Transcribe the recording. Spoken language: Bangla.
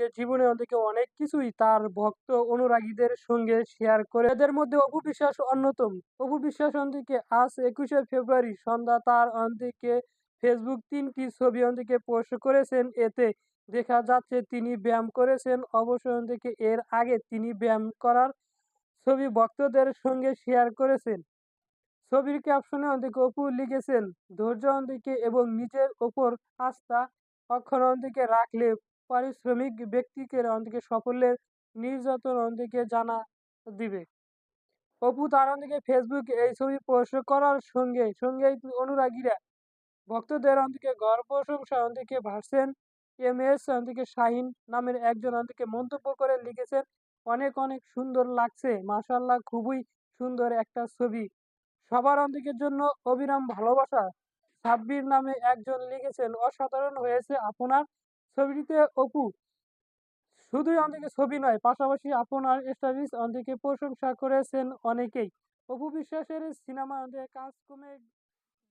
অন্যদিকে জীবনে অন্যদিকে অনেক কিছুই তার ভক্ত অনুরাগীদের সঙ্গে শেয়ার করে। এদের মধ্যে অপু বিশ্বাস অন্যতম। অপু বিশ্বাস অন্যদিকে আজ একুশে ফেব্রুয়ারি সন্ধ্যা তার অন্যদিকে ফেসবুক তিনটি ছবি অন্যদিকে পোস্ট করেছেন। এতে দেখা যাচ্ছে তিনি ব্যায়াম করেছেন। অবশ্য অন্যদিকে এর আগে তিনি ব্যায়াম করার ছবি ভক্তদের সঙ্গে শেয়ার করেছেন। ছবির ক্যাপশনে অন্যদিকে অপু লিখেছেন, ধৈর্য অন্যদিকে এবং নিজের ওপর আস্থা অক্ষর অন্যদিকে রাখলে পারিশ্রমিক ব্যক্তিকে অন্যদিকে সাফল্যের নির্যাতন অন্যদিকে জানা দিবে। অপু তার অন্যদিকে ফেসবুকে এই ছবি পোস্ট করার সঙ্গে সঙ্গে অনুরাগীরা ভক্তদের অন্যদিকে গড় প্রশংসা অন্যদিকে ভাসছেন। এম এস অন্যদিকে শাহিন নামের একজন অন্যদিকে মন্তব্য করে লিখেছেন, অনেক অনেক সুন্দর লাগছে। মাশাল্লাহ খুবই সুন্দর একটা ছবি। সবার অন্যদিকের জন্য অবিরাম ভালোবাসা। সাব্বির নামে একজন লিখেছেন, অসাধারণ হয়েছে আপনার ছবিটিতে অপু, শুধুই অনেকে ছবি নয়, পাশাপাশি আপনার স্টাডিজ অনেকে প্রশংসা করেছেন অনেকেই। অপু বিশ্বাসের সিনেমা কাজ কমে